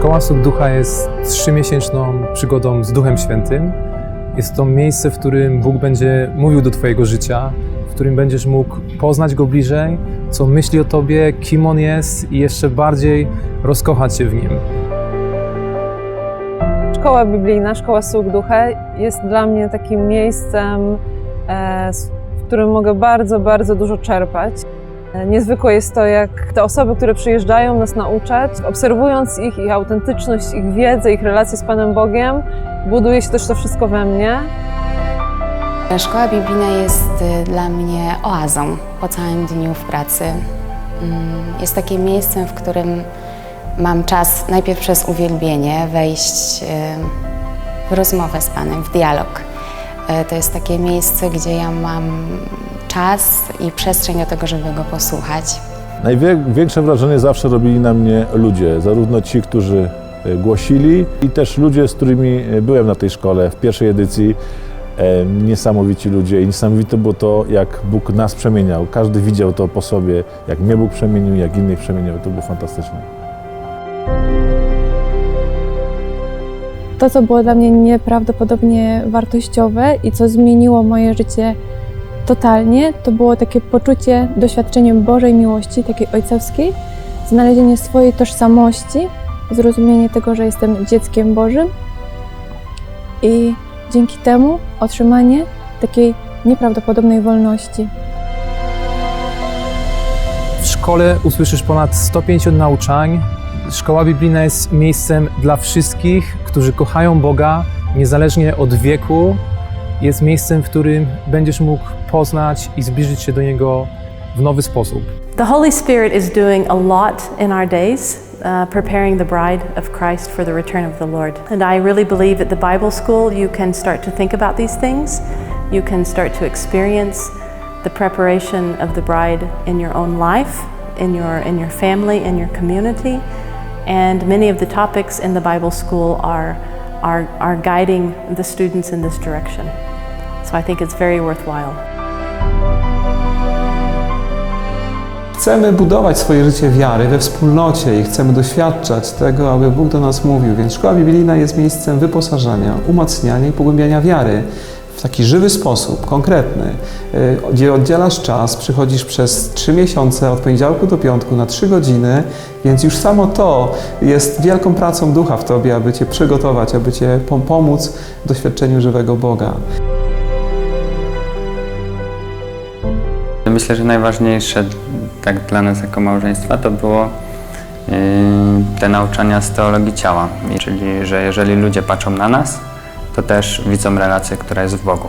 Szkoła Suk Ducha jest trzymiesięczną przygodą z Duchem Świętym. Jest to miejsce, w którym Bóg będzie mówił do Twojego życia, w którym będziesz mógł poznać Go bliżej, co myśli o Tobie, kim On jest i jeszcze bardziej rozkochać się w Nim. Szkoła biblijna, szkoła Sług Ducha jest dla mnie takim miejscem, e, w którym mogę bardzo, bardzo dużo czerpać. E, Niezwykłe jest to, jak te osoby, które przyjeżdżają nas nauczać, obserwując ich, ich autentyczność, ich wiedzę, ich relacje z Panem Bogiem, buduje się też to wszystko we mnie. Szkoła biblijna jest y, dla mnie oazą po całym dniu w pracy. Mm, Jest takim miejscem, w którym mam czas najpierw przez uwielbienie wejść w rozmowę z Panem, w dialog. Y, To jest takie miejsce, gdzie ja mam czas i przestrzeń do tego, żeby Go posłuchać. Największe wrażenie zawsze robili na mnie ludzie, zarówno ci, którzy e, głosili i też ludzie, z którymi e, byłem na tej szkole w pierwszej edycji. E, Niesamowici ludzie i niesamowite było to, jak Bóg nas przemieniał. Każdy widział to po sobie, jak mnie Bóg przemienił, jak innych przemieniał. To było fantastyczne. To, co było dla mnie nieprawdopodobnie wartościowe i co zmieniło moje życie totalnie, to było takie poczucie doświadczeniem Bożej miłości, takiej ojcowskiej, znalezienie swojej tożsamości, zrozumienie tego, że jestem dzieckiem Bożym i dzięki temu otrzymanie takiej nieprawdopodobnej wolności. W szkole usłyszysz ponad 150 nauczań. Szkoła biblijna jest miejscem dla wszystkich, którzy kochają Boga, niezależnie od wieku. Jest miejscem, w którym będziesz mógł poznać i zbliżyć się do Niego w nowy sposób. The Holy Spirit is doing a lot in our days, uh, preparing the bride of Christ for the return of the Lord. And I really believe at the Bible school you can start to think about these things. You can start to experience the preparation of the bride in your own life, in your, in your family, in your community. And many of the topics in the Bible school are, are, are guiding the students in this direction. So I think it's very worthwhile. Chcemy budować swoje życie wiary we wspólnocie i chcemy doświadczać tego, aby Bóg do nas mówił. Więc szkoła biblijna jest miejscem wyposażania, umacniania i pogłębiania wiary w taki żywy sposób, konkretny, y, gdzie oddzielasz czas, przychodzisz przez trzy miesiące od poniedziałku do piątku na trzy godziny, więc już samo to jest wielką pracą ducha w tobie, aby cię przygotować, aby cię pom- pomóc w doświadczeniu żywego Boga. Myślę, że najważniejsze tak dla nas jako małżeństwa to było yy, te nauczania z teologii ciała. Czyli, że jeżeli ludzie patrzą na nas, to też widzą relację, która jest w Bogu.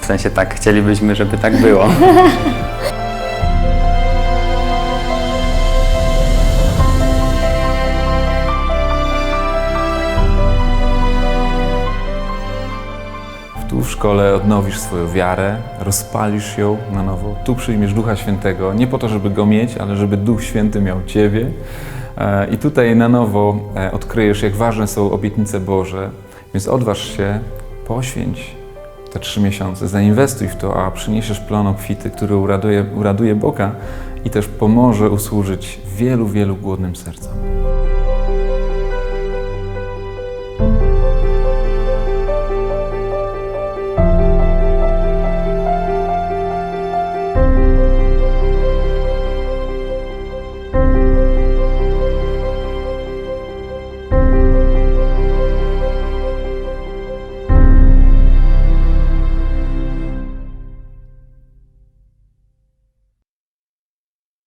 W sensie tak, chcielibyśmy, żeby tak było. Tu w szkole odnowisz swoją wiarę, rozpalisz ją na nowo. Tu przyjmiesz Ducha Świętego, nie po to, żeby go mieć, ale żeby Duch Święty miał Ciebie. E, I tutaj na nowo e, odkryjesz, jak ważne są obietnice Boże. Więc odważ się, poświęć te trzy miesiące, zainwestuj w to, a przyniesiesz plon obfity, który uraduje, uraduje Boga i też pomoże usłużyć wielu, wielu głodnym sercom.